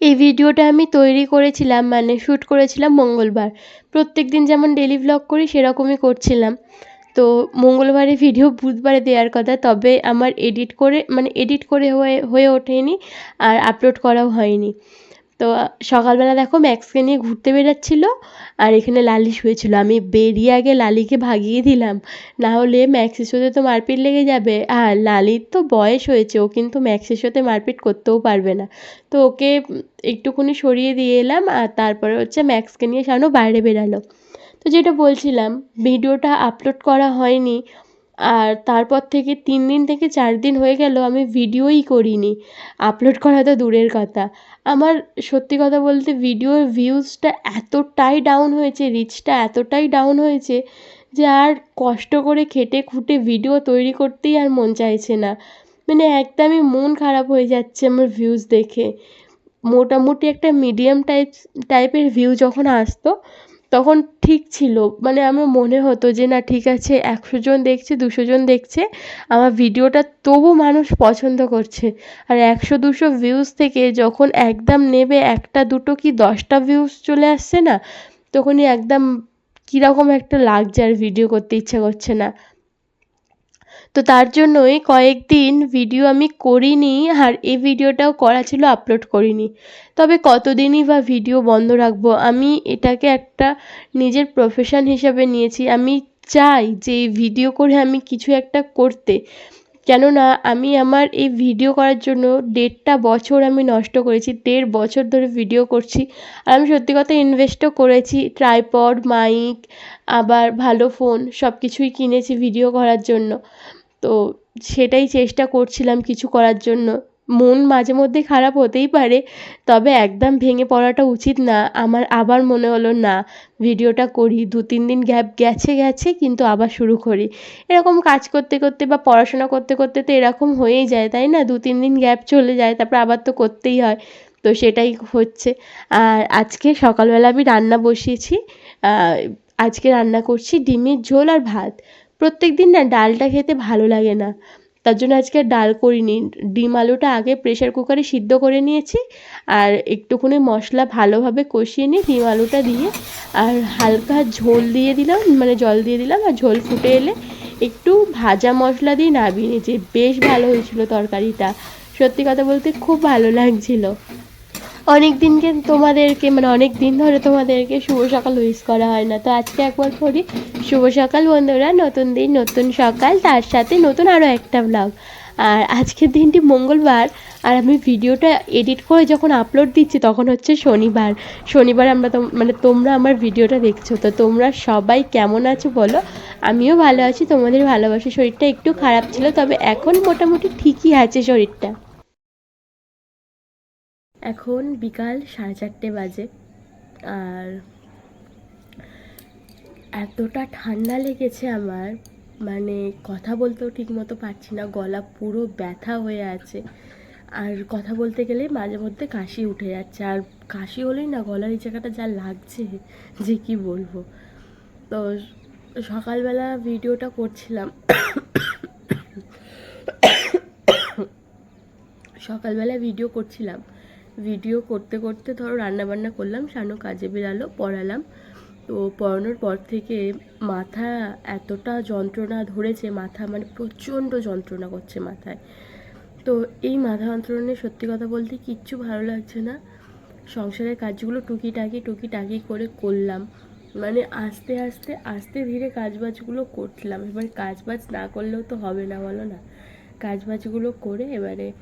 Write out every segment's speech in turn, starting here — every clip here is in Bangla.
এই ভিডিওটা আমি তৈরি করেছিলাম মানে শ্যুট করেছিলাম মঙ্গলবার। প্রত্যেক দিন যেমন ডেলি ব্লগ করি, সেরকমই করছিলাম। তো মঙ্গলবারে ভিডিও বুধবারে দেওয়ার কথা, তবে আমার এডিট করে মানে এডিট করে হয়ে হয়ে ওঠেনি আর আপলোড করাও হয়নি। তো সকালবেলা দেখো ম্যাক্সকে নিয়ে ঘুরতে বেরোচ্ছিল, আর এখানে লালি শুয়েছিল। আমি বেরিয়ে আগে লালিকে ভাগিয়ে দিলাম, না হলে ম্যাক্সের সাথে তো মারপিট লেগে যাবে। আর লালির তো বয়স হয়েছে, ও কিন্তু ম্যাক্সের সাথে মারপিট করতেও পারবে না। তো ওকে একটুখানি সরিয়ে দিয়ে এলাম, আর তারপরে হচ্ছে ম্যাক্সকে নিয়ে শানু বাইরে বেরালো। তো যেটা বলছিলাম, ভিডিওটা আপলোড করা হয়নি আর তারপর থেকে তিন দিন থেকে চার দিন হয়ে গেল আমি ভিডিওই করিনি। আপলোড করা তো দূরের কথা। আমার সত্যি কথা বলতে ভিডিওর ভিউজটা এতটাই ডাউন হয়েছে রিচটা এতটাই ডাউন হয়েছে যে আর কষ্ট করে খেটে খুঁটে ভিডিও তৈরি করতেই আর মন চাইছে না। মানে একদমই মন খারাপ হয়ে যাচ্ছে আমার ভিউজ দেখে। মোটামুটি একটা মিডিয়াম টাইপ টাইপের ভিউ যখন আসতো তখন ঠিক ছিল। মানে আমার মনে হতো যে, না, ঠিক আছে, একশো জন দেখছে, দুশো জন দেখছে, আমার ভিডিওটা তবু মানুষ পছন্দ করছে। আর একশো, দুশো ভিউজ থেকে যখন একদম নেবে একটা, দুটো কি দশটা ভিউজ চলে আসছে না, তখনই একদম কীরকম একটা লাগছে আর ভিডিও করতে ইচ্ছা করছে না। তো তার জন্যই কয়েকদিন ভিডিও আমি করিনি আর এই ভিডিওটাও করা ছিল আপলোড করিনি। তবে কতদিনই বা ভিডিও বন্ধ রাখব, আমি এটাকে একটা নিজের প্রফেশন হিসাবে নিয়েছি। আমি চাই যে ভিডিও করে আমি কিছু একটা করতে। কেননা আমি আমার এই ভিডিও করার জন্য দেড়টা বছর আমি নষ্ট করেছি, দেড় বছর ধরে ভিডিও করছি। আর আমি সত্যি কথা ইনভেস্টও করেছি ট্রাইপড মাইক আবার ভালো ফোন সব কিছুই কিনেছি ভিডিও করার জন্য। তো সেটাই চেষ্টা করছিলাম কিছু করার জন্য। মন মাঝে মধ্যে খারাপ হতেই পারে, তবে একদম ভেঙে পড়াটা উচিত না। আমার আবার মনে হলো, না, ভিডিওটা করি, দু, তিন দিন গ্যাপ গেছে গেছে, কিন্তু আবার শুরু করি। এরকম কাজ করতে করতে বা পড়াশোনা করতে করতে তো এরকম হয়েই যায়, তাই না? দু, তিন দিন গ্যাপ চলে যায়, তারপর আবার তো করতেই হয়। তো সেটাই হচ্ছে। আর আজকে সকালবেলা আমি রান্না বসিয়েছি আজকে রান্না করছি ডিমের ঝোল আর ভাত। প্রত্যেক দিন না ডালটা খেতে ভালো লাগে না। তার জন্য আজকে ডাল করিনি। ডিম আলুটা আগে প্রেশার কুকারে সিদ্ধ করে নিয়েছি আর একটুখানি মশলা ভালোভাবে কষিয়ে নিয়ে ডিম আলুটা দিয়ে আর হালকা ঝোল দিয়ে দিলাম মানে জল দিয়ে দিলাম আর ঝোল ফুটে এলে একটু ভাজা মশলা দিয়ে নামিয়ে নিয়েছি। বেশ ভালো হয়েছিল তরকারিটা। সত্যি কথা বলতে খুব ভালো লাগছিল। অনেক দিনকে তোমাদেরকে মানে অনেক দিন ধরে তোমাদেরকে শুভ সকাল উইস করা হয় না। তো আজকে একবার করি। শুভ সকাল বন্ধুরা, নতুন দিন, নতুন সকাল, তার সাথে নতুন আরও একটা ব্লগ আর আজকের দিনটি মঙ্গলবার, আর আমি ভিডিওটা এডিট করে যখন আপলোড দিচ্ছি, তখন হচ্ছে শনিবার। শনিবার আমরা মানে তোমরা আমার ভিডিওটা দেখছ। তো তোমরা সবাই কেমন আছো বলো? আমিও ভালো আছি, তোমাদের ভালোবাসি শরীরটা একটু খারাপ ছিল, তবে এখন মোটামুটি ঠিকই আছে শরীরটা। এখন বিকাল সাড়ে চারটে বাজে। আর এতটা ঠান্ডা লেগেছে আমার মানে কথা বলতেও ঠিকমতো পারছি না, গলা পুরো ব্যথা হয়ে আছে। আর কথা বলতে গেলে মাঝে মধ্যে কাশি উঠে যাচ্ছে। আর কাশি হলেই না গলার এই জায়গাটা যা লাগছে, যে কি বলব। তো সকালবেলা ভিডিওটা করছিলাম। সকালবেলা ভিডিও করছিলাম। ভিডিও করতে করতে ধরো রান্নাবান্না করলাম, শানু কাজে বেরালো, পড়ালাম। তো পড়ানোর পর থেকে মাথা এতটা যন্ত্রণা ধরেছে, মাথা মানে প্রচণ্ড যন্ত্রণা করছে মাথায়। তো এই মাথা যন্ত্রণে সত্যি কথা বলতে কিচ্ছু ভালো লাগছে না। সংসারের কাজগুলো টুকি টুকিটাকি টুকিটাকি করে করলাম। মানে আস্তে আস্তে আস্তে ধীরে কাজবাজগুলো করছিলাম। এবার কাজবাজ না করলেও তো হবে না, বলো না। কাজবাজগুলো করে এবারে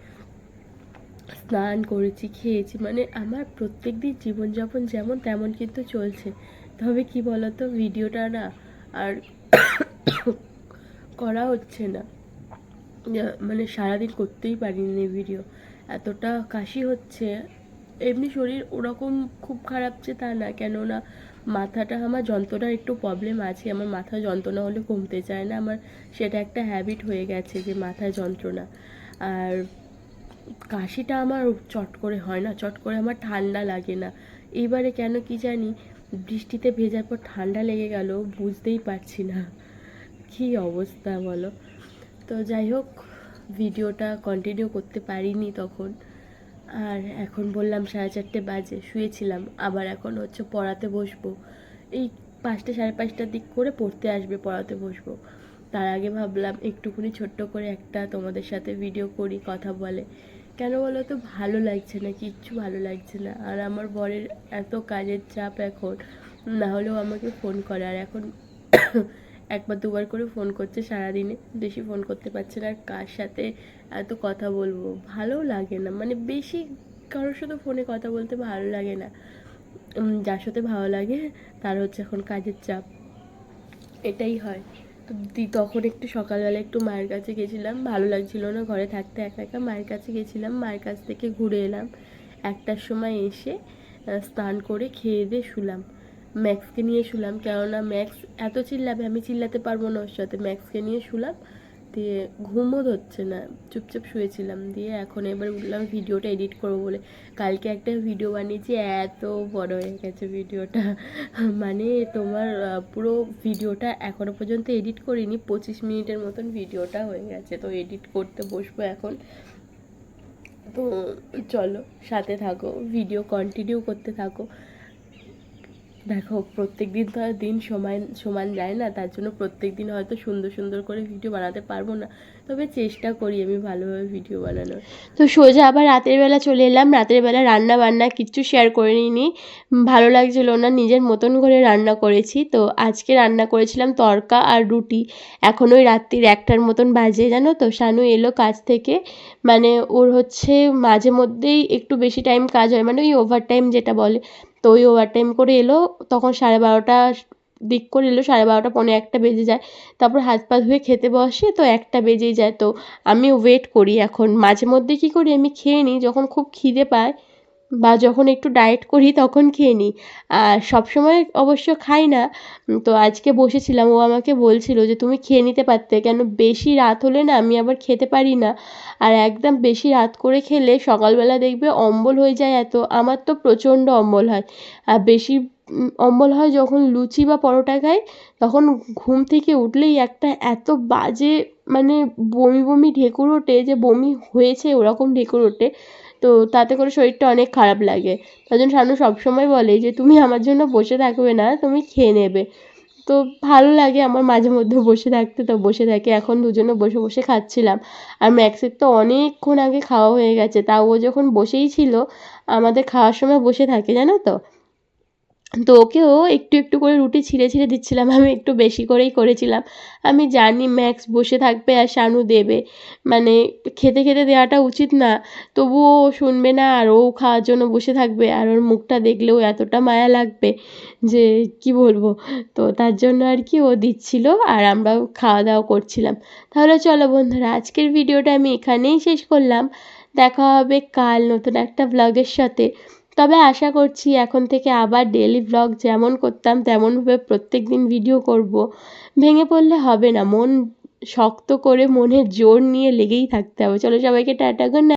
স্নান করেছি, খেয়েছি মানে আমার প্রত্যেক দিন জীবনযাপন যেমন তেমন কিন্তু চলছে। তবে কি বলতো, ভিডিওটা না আর করা হচ্ছে না। মানে সারাদিন করতেই পারিনি ভিডিও। এতটা কাশি হচ্ছে। এমনি শরীর ওরকম খুব খারাপ যে তা না, কেননা মাথাটা, আমার যন্ত্রণার একটু প্রবলেম আছে। আমার মাথা যন্ত্রণা হলে কমতে চায় না। আমার সেটা একটা হ্যাবিট হয়ে গেছে যে মাথা যন্ত্রণা। আর কাশিটা আমার চট করে হয় না, চট করে আমার ঠান্ডা লাগে না। এবারে কেন কি জানি, বৃষ্টিতে ভেজার পর ঠান্ডা লেগে গেল, বুঝতেই পারছি না। কী অবস্থা বলো? তো যাই হোক, ভিডিওটা কন্টিনিউ করতে পারিনি তখন। আর এখন বললাম সাড়ে চারটে বাজে, শুয়েছিলাম। আবার এখন হচ্ছে পড়াতে বসবো। এই পাঁচটা সাড়ে পাঁচটার দিক করে পড়তে আসবে, পড়াতে বসবো। তার আগে ভাবলাম একটুখানি ছোট্ট করে একটা তোমাদের সাথে ভিডিও করি, কথা বলে। কেন বলো তো, ভালো লাগছে না, কিচ্ছু ভালো লাগছে না। আর আমার বরের এত কাজের চাপ এখন, না হলেও আমাকে ফোন করে। আর এখন একবার দুবার করে ফোন করছে সারাদিনে, বেশি ফোন করতে পারছে না। আর কার সাথে এত কথা বলব? ভালো লাগে না। মানে বেশি কারোর সাথে ফোনে কথা বলতে ভালো লাগে না। যার সাথে ভালো লাগে, তার হচ্ছে এখন কাজের চাপ। এটাই হয়। তখন একটু সকালবেলা একটু মায়ের কাছে গেছিলাম। ভালো লাগছিল না ঘরে থাকতে একা একা। মায়ের কাছে গেছিলাম, মায়ের কাছ থেকে ঘুরে এলাম। একটার সময় এসে স্নান করে খেয়ে দিয়ে শুলাম। ম্যাক্সকে নিয়ে শুলাম, কেননা ম্যাক্স এত চিল্লাবে, আমি চিল্লাতে পারব না ওর সাথে। ম্যাক্সকে নিয়ে শুলাম। দিয়ে ঘুমও ধরছে না। চুপচাপ শুয়েছিলাম দিয়ে এখন এবার উঠলাম ভিডিওটা এডিট করব বলে। কালকে একটা ভিডিও বানিয়েছি, এত বড় হয়ে গেছে ভিডিওটা। মানে তোমার পুরো ভিডিওটা এখনও পর্যন্ত এডিট করিনি, পঁচিশ মিনিটের মতন ভিডিওটা হয়ে গেছে। তো এডিট করতে বসবো এখন। তো চলো, সাথে থাকো, ভিডিও কন্টিনিউ করতে থাকো। দেখো প্রত্যেক দিন তো আর দিন সমান সমান যায় না, তার জন্য প্রত্যেক দিন হয়তো সুন্দর সুন্দর করে ভিডিও বানাতে পারব না। তবে চেষ্টা করি আমি ভালোভাবে ভিডিও বানানোর। তো সোজা আবার রাতের বেলা চলে এলাম। রাতের বেলা রান্না বান্না কিচ্ছু শেয়ার করে নিইনি। ভালো লাগছিল না, নিজের মতন করে রান্না করেছি। তো আজকে রান্না করেছিলাম তরকা আর রুটি। এখন ওই রাত্রির একটার মতন বাজে, জানো তো? শানু এলো কাজ থেকে। মানে ওর হচ্ছে মাঝে মধ্যেই একটু বেশি টাইম কাজ হয়। মানে ওই ওভার টাইম যেটা বলে। তো ওই ওভার টাইম করে এলো, তখন সাড়ে বারোটা দিক করে এলো, সাড়ে বারোটা পৌনে একটা বেজে যায়। তারপর হাত পা ধুয়ে খেতে বসে, তো একটা বেজেই যায়। তো আমি ওয়েট করি এখন। মাঝে মধ্যে কী করি, আমি খেয়ে নিই, যখন খুব খিদে পায় বা যখন একটু ডায়েট করি তখন খেয়ে নিই। আর সবসময় অবশ্য খাই না। তো আজকে বসেছিলাম, ও আমাকে বলছিল যে, তুমি খেয়ে নিতে পারতে, কেন বেশি রাত হলে না আমি আবার খেতে পারি না। আর একদম বেশি রাত করে খেলে সকালবেলা দেখবে অম্বল হয়ে যায় এত। আমার তো প্রচণ্ড অম্বল হয়। আর বেশি অম্বল হয় যখন লুচি বা পরোটা খাই, তখন ঘুম থেকে উঠলেই একটা এত বাজে মানে বমি বমি ঢেকুর ওঠে যে, বমি হয়েছে ওরকম ঢেকুর ওঠে। তো তাতে করে শরীরটা অনেক খারাপ লাগে। তার জন্য শানু সবসময় বলে যে, তুমি আমার জন্য বসে থাকবে না, তুমি খেয়ে নেবে। তো ভালো লাগে আমার মাঝে মধ্যে বসে থাকতে। তো বসে থাকে এখন দুজনে বসে বসে খাচ্ছিলাম। আর ম্যাক্সের তো অনেকক্ষণ আগে খাওয়া হয়ে গেছে। তাও ও যখন বসেই ছিল, আমাদের খাওয়ার সময় বসে থাকে, জানো তো? তো ওকেও একটু একটু করে রুটি ছিঁড়ে ছিঁড়ে দিচ্ছিলাম, আমি একটু বেশি করেই করেছিলাম। আমি জানি ম্যাক্স বসে থাকবে আর শানু দেবে। মানে খেতে খেতে দেওয়াটা উচিত না, তবুও ও শুনবে না আর ও খাওয়ার জন্য বসে থাকবে আর ওর মুখটা দেখলেও এতটা মায়া লাগবে যে কি বলব। তো তার জন্য আর কি ও দিচ্ছিল আর আমরাও খাওয়া দাওয়া করছিলাম। তাহলে চলো বন্ধুরা, আজকের ভিডিওটা আমি এখানেই শেষ করলাম। দেখা হবে কাল নতুন একটা ব্লগের সাথে। তবে আশা করছি এখন থেকে আবার ডেলি ব্লগ যেমন করতাম তেমনভাবে প্রত্যেক দিন ভিডিও করব। ভেঙে পড়লে হবে না, মন শক্ত করে মনে জোর নিয়ে লেগেই থাকতে হবে। চলো সবাইকে টাটা গুড নাইট